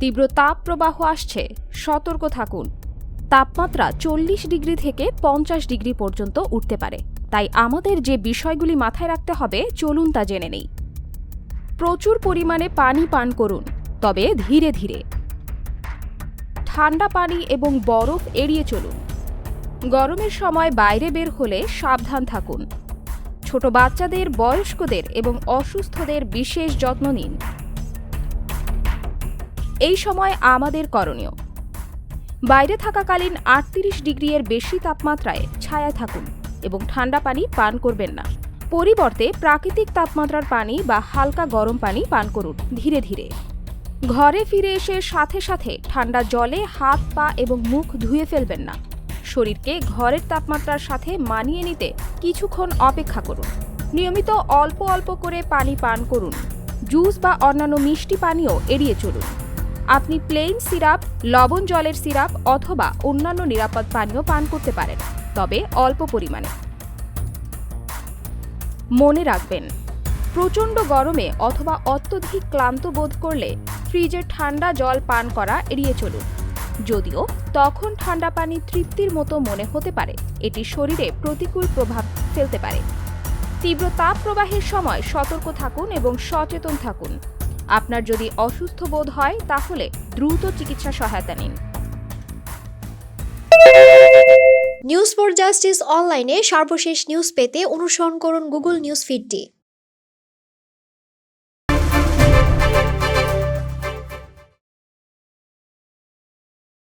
তীব্র তাপ প্রবাহ আসছে। সতর্ক থাকুন। তাপমাত্রা চল্লিশ ডিগ্রি থেকে পঞ্চাশ ডিগ্রি পর্যন্ত উঠতে পারে। তাই আমাদের যে বিষয়গুলি মাথায় রাখতে হবে, চলুন তা জেনে নেই। প্রচুর পরিমাণে পানি পান করুন, তবে ধীরে ধীরে। ঠান্ডা পানি এবং বরফ এড়িয়ে চলুন। গরমের সময় বাইরে বের হলে সাবধান থাকুন। ছোট বাচ্চাদের, বয়স্কদের এবং অসুস্থদের বিশেষ যত্ন নিন। এই সময় আমাদের করণীয়। বাইরে থাকাকালীন আটত্রিশ ডিগ্রি এর বেশি তাপমাত্রায় ছায়া থাকুন এবং ঠান্ডা পানি পান করবেন না। পরিবর্তে প্রাকৃতিক তাপমাত্রার পানি বা হালকা গরম পানি পান করুন ধীরে ধীরে। ঘরে ফিরে এসে সাথে সাথে ঠান্ডা জলে হাত, পা এবং মুখ ধুয়ে ফেলবেন না। শরীরকে ঘরের তাপমাত্রার সাথে মানিয়ে নিতে কিছুক্ষণ অপেক্ষা করুন। নিয়মিত অল্প অল্প করে পানি পান করুন। জুস বা অন্যান্য মিষ্টি পানীয় এড়িয়ে চলুন। আপনি প্লেন সিরাপ লবণ জলের সিরাপ অথবা অন্যান্য নিরাপদ পানীয় পান করতে পারেন, তবে অল্প পরিমাণে। মনে রাখবেন, প্রচণ্ড গরমে অথবা অত্যধিক ক্লান্ত বোধ করলে ফ্রিজে ঠান্ডা জল পান করা এড়িয়ে চলুন। যদিও তখন ঠান্ডা পানি তৃপ্তির মতো মনে হতে পারে, এটি শরীরে প্রতিকূল প্রভাব ফেলতে পারে। তীব্র তাপ প্রবাহের সময় সতর্ক থাকুন এবং সচেতন থাকুন। আপনার যদি অসুস্থ বোধ হয়, তাহলে দ্রুত চিকিৎসা সহায়তা নিন। নিউজ ফর জাস্টিস অনলাইনে সর্বশেষ নিউজ পেতে অনুসরণ করুন গুগল নিউজ ফিডটি।